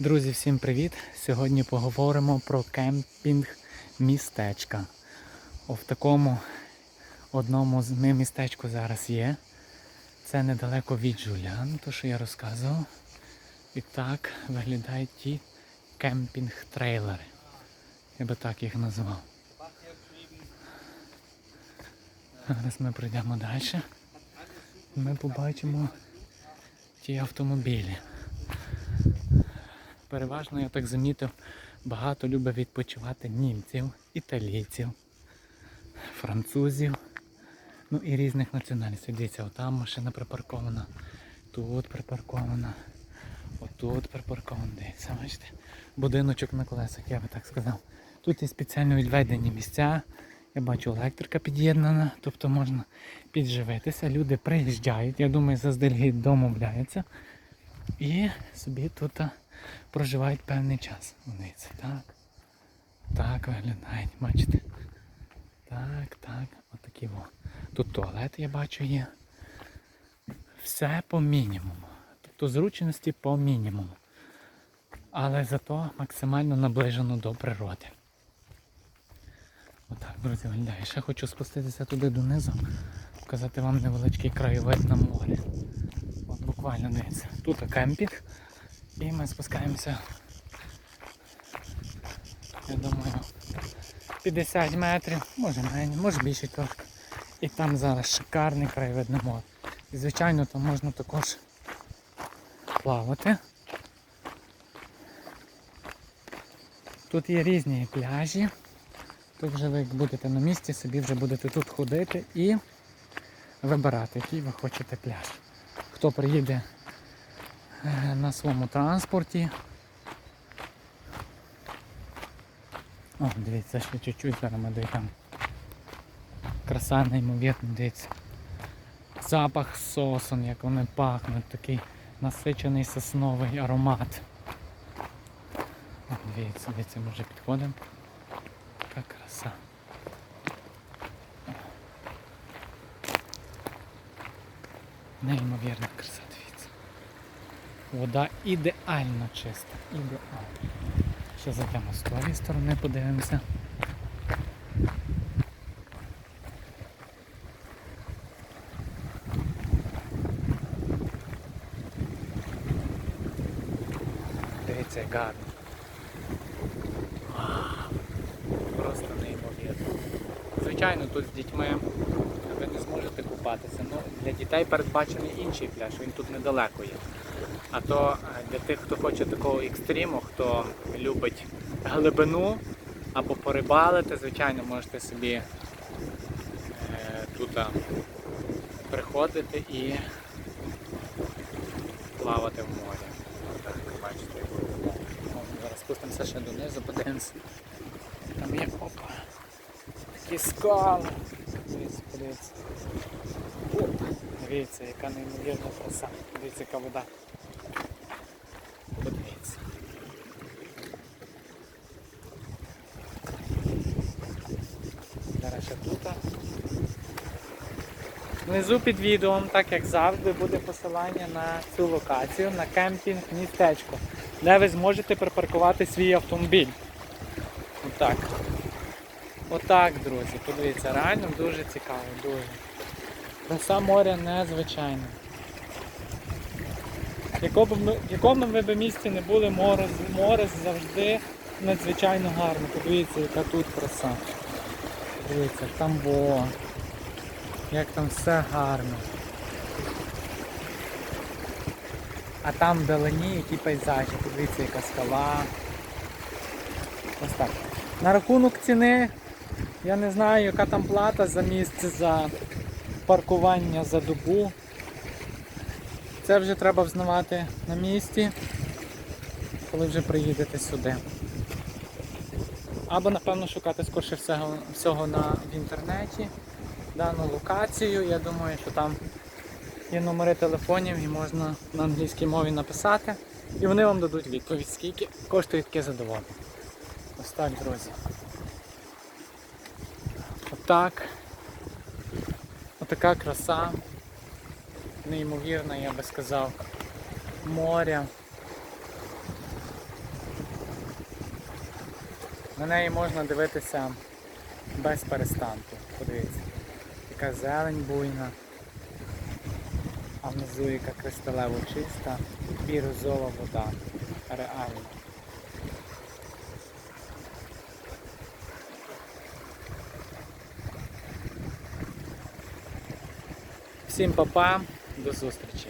Друзі, всім привіт! Сьогодні поговоримо про кемпінг містечка. О, в такому одному з ми містечку зараз є. Це недалеко від Жулян, то що я розказував. І так виглядають ті кемпінг-трейлери. Я би так їх назвав. Зараз ми пройдемо далі. Ми побачимо ті автомобілі. Переважно, я так замітив, багато любить відпочивати німців, італійців, французів, ну і різних національностей. Дивіться, отам машина припаркована, тут припаркована, отут припаркована. Дивіться, бачите? Будиночок на колесах, я би так сказав. Тут є спеціально відведені місця. Я бачу, електрика під'єднана, тобто можна підживитися. Люди приїжджають, я думаю, заздалегідь домовляються. І собі тут проживають певний час. Вони це так. Так виглядають, бачите? Так, так, отакі во. Тут туалет, я бачу, є. Все по мінімуму. Тобто зручності по мінімуму. Але зато максимально наближено до природи. Отак, друзі, виглядає. Ще хочу спуститися туди донизу, показати вам невеличкий краєвид на море. От буквально дивіться. Тут кемпінг. І ми спускаємося. Я думаю, 50 метрів, може менше, може більше трошки. І там зараз шикарний краєвид на море. І звичайно там можна також плавати. Тут є різні пляжі. Тут вже ви будете на місці, собі вже будете тут ходити і вибирати, який ви хочете пляж. Хто приїде на своєму транспорті. О, дивіться, ще чуть-чуть зараз ми дійдемо. Краса неймовірна, дивіться. Запах сосон, як вони пахнуть, такий насичений сосновий аромат. Дивіться, дивіться, ми вже підходимо. Така краса. Неймовірна дивіться. Вода ідеально чиста. Ідеально. Ще зайдемо з тої сторони, подивимося. Дивіться, як гарно. Просто неймовірно. Звичайно, тут з дітьми ви не зможете купатися. Ну, для дітей передбачений інший пляж, він тут недалеко є. А то е, для тих, хто хоче такого екстриму, хто любить глибину або порибалити, звичайно, можете собі е, тут приходити і плавати в морі. Так, бачите. Зараз спустимося ще донизу, подивимося. Там є опа. Такі скали. Дивіться, подивіться. Дивіться, яка неймовірна краса. Дивіться, яка вода. Подивіться. Зараз ще тут. Внизу під відео, так як завжди, буде посилання на цю локацію, на кемпінг містечко, де ви зможете припаркувати свій автомобіль. Отак. Отак, друзі. Подивіться, реально дуже цікаво, дуже. Краса моря незвичайна. Якому б якому ви б місці не були, море, море завжди надзвичайно гарно. Подивіться, яка тут краса. Подивіться, там во. Як там все гарно. А там вдалині які пейзажі, подивіться, яка скала. Ось так. На рахунок ціни, я не знаю, яка там плата за місце, за паркування за добу. Це вже треба взнавати на місці, коли вже приїдете сюди. Або, напевно, шукати скорше всього, всього на, в інтернеті дану локацію. Я думаю, що там є номери телефонів і можна на англійській мові написати. І вони вам дадуть відповідь, скільки коштує таке задоволення. Ось так, друзі. Отак. Отака краса. Неймовірна, я би сказав, моря. На неї можна дивитися без перестанку. Подивіться. Яка зелень буйна. А внизу яка кристалево чиста, бірюзова вода. Реально. Всім па-па, до зустрічі!